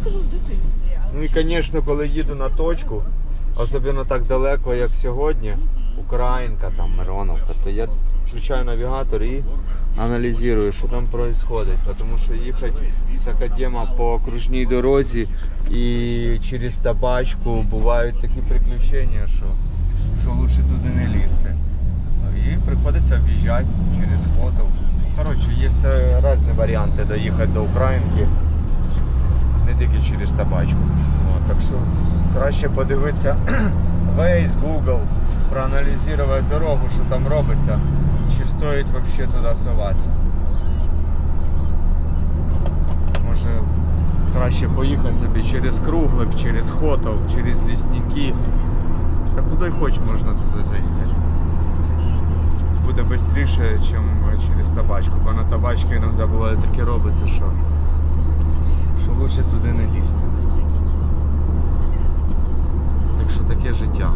скажу в дитинстві. Ну і, звісно, коли їду на точку, особливо так далеко, як сьогодні, Українка, там Мироновка, то я включаю навігатор і аналізую, що там відбувається. Тому що їхати з Академа по окружній дорозі і через табачку бувають такі приключення, що, що лучше туди не лізти. І приходиться об'їжджати через Хотов. Коротше, є е, різні варіанти доїхати до Українки через табачку. От, так що краще подивитися Waze, Google, проаналізувати дорогу, що там робиться, чи стоїть взагалі туди соватися. Може краще поїхати собі через Круглик, через Хотов, через Лісники. Та куди хоч можна туди заїхати. Буде швидше, ніж через табачку, бо на табачці іноді буває таке робиться, що лучше туди не лізти. Так що таке життя.